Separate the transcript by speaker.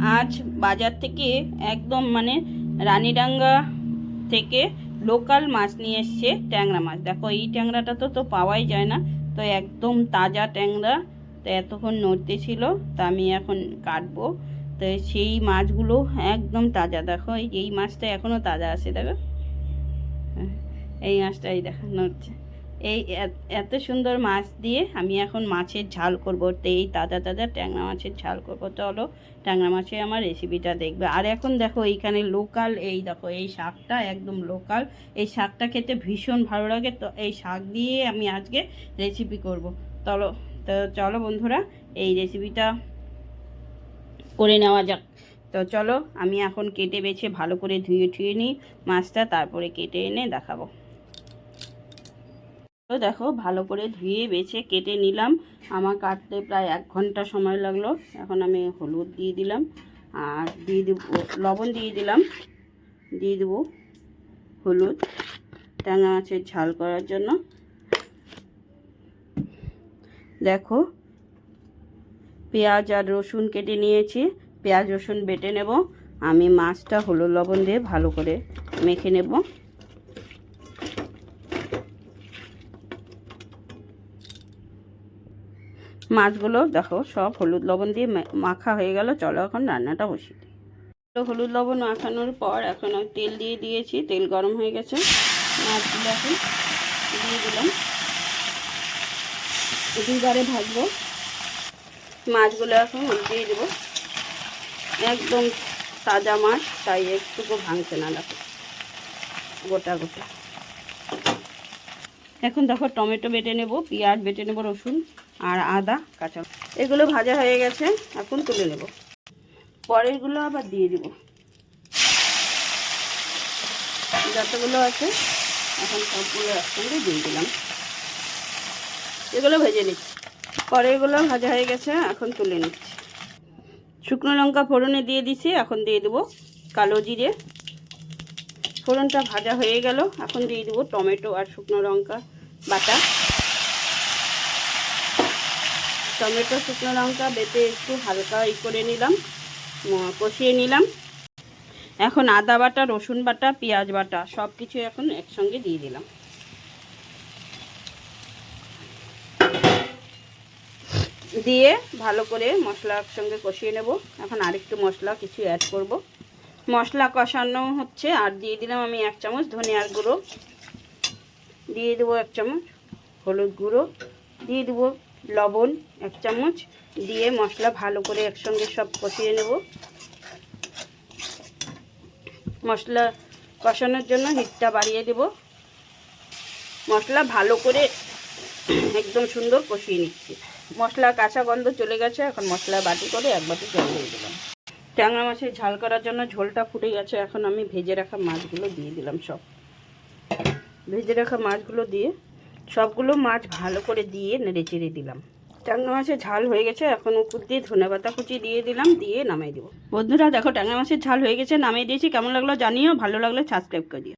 Speaker 1: আজ বাজার থেকে একদম মানে রানীডাঙ্গা থেকে লোকাল মাছ নিয়ে এসছে ট্যাংরা মাছ। দেখো, এই ট্যাংরাটা তো তো পাওয়াই যায় না। তো একদম তাজা ট্যাংরা। তো এতক্ষণ নড়তে ছিল, তা আমি এখন কাটবো। তো সেই মাছগুলো একদম তাজা। দেখো, এই মাছটা এখনও তাজা আছে, দেখো। এই মাছটা এই দেখো, নড়ছে। এই এত- সুন্দর মাছ দিয়ে আমি এখন মাছের ঝাল করব। তো এই তাজা তাজা ট্যাংরা মাছের ঝাল করব। চলো ট্যাংরা মাছে আমার রেসিপিটা দেখবে। আর এখন দেখো এইখানে লোকাল এই দেখো, এই শাকটা একদম লোকাল এই শাকটা খেতে ভীষণ ভালো লাগে। তো এই শাক দিয়ে আমি আজকে রেসিপি করব। চলো, তো চলো বন্ধুরা, এই রেসিপিটা করে নেওয়া যাক। তো চলো, আমি এখন কেটে বেছে ভালো করে ধুয়ে ঠুয়ে নিই মাছটা, তারপরে কেটে এনে দেখাবো। দেখো, ভালো করে ধুয়ে বেছে কেটে নিলাম। আমার কাটতে প্রায় এক ঘণ্টা সময় লাগল। এখন আমি হলুদ দিয়ে দিলাম। আর দিয়ে দেবো, লবণ দিয়ে দিলাম। দিয়ে দেবো হলুদ। ট্যাংরা মাছের ঝাল করার জন্য। দেখো, পেঁয়াজ আর রসুন কেটে নিয়েছি। পেঁয়াজ রসুন বেটে নেব। আমি মাছটা হলুদ লবণ দিয়ে ভালো করে মেখে নেব। মাছগুলো দেখো, সব হলুদ লবণ দিয়ে মাখা হয়ে গেল, চলো এখন রান্নাটা বসিয়ে দিই। হলুদ লবণ মাখানোর পর এখন তেল দিয়ে দিয়েছি, তেল গরম হয়ে গেছে। মাছগুলো এখন দিয়ে দিলাম। দুবারে ভাজবো। মাছগুলো এখন দিয়ে দেবো। একদম তাজা মাছ, তাই একটুকু ভাঙছে না, দেখো। গোটা গোটা। এখন দেখো টমেটো বেটে নেব, পেঁয়াজ বেটে নেব, রসুন আর আদা, কাঁচা এগুলো ভাজা হয়ে গেছে, এখন তুলে নেব। পরেরগুলো আবার দিয়ে দেব। যতগুলো আছে, এখন সবগুলো একসঙ্গে দিয়ে দিলাম। এগুলো ভেজে নিচ্ছি। পরেরগুলো ভাজা হয়ে গেছে, এখন তুলে নিচ্ছি। শুকনো লঙ্কা ফোড়নে দিয়ে দিছি, এখন দিয়ে দেবো কালো জিরে। ফোড়নটা ভাজা হয়ে গেল। এখন দিয়ে দেবো টমেটো আর শুকনো লঙ্কা বাটা। টমেটো, শুকনো লঙ্কা বেটে একটু হালকা ই করে নিলাম কষিয়ে নিলাম। এখন আদা বাটা, রসুন বাটা, পেঁয়াজ বাটা সব কিছু এখন একসঙ্গে দিয়ে দিলাম। দিয়ে ভালো করে মশলা একসঙ্গে কষিয়ে নেব। এখন আরেকটু মশলা কিছু অ্যাড করব। মশলা কষানো হচ্ছে, আর দিয়ে দিলাম আমি এক চামচ ধনিয়ার গুঁড়ো। দিয়ে দেবো এক চামচ হলুদ গুঁড়ো, দিয়ে দেবো লবণ এক চামচ, দিয়ে মশলা ভালো করে একসঙ্গে সব কষিয়ে নেব। মশলা কষানোর জন্য হিটটা বাড়িয়ে দেব। মশলা ভালো করে একদম সুন্দর কষিয়ে নিচ্ছি। মশলা কাঁচা গন্ধ চলে গেছে, এখন মশলা বাটি করে এক বাটি জল দিয়ে দিলাম। ট্যাংরা মাছের ঝাল করার জন্য ঝোলটা ফুটে গেছে। এখন আমি ভেজে রাখা মাছগুলো দিয়ে দিলাম সব। ভেজে রাখা মাছগুলো দিয়ে সবগুলো মাছ ভালো করে দিয়ে নেড়ে চেড়ে দিলাম। ট্যাংরা মাছের ঝাল হয়ে গেছে, এখন উপর দিয়ে ধনে পাতা কুচি দিয়ে দিলাম, দিয়ে নামাই দেবো। বন্ধুরা, দেখো ট্যাংরা মাছের ঝাল হয়ে গেছে, নামিয়ে দিয়েছি। কেমন লাগল জানিও, ভালো লাগলে সাবস্ক্রাইব করে দিও।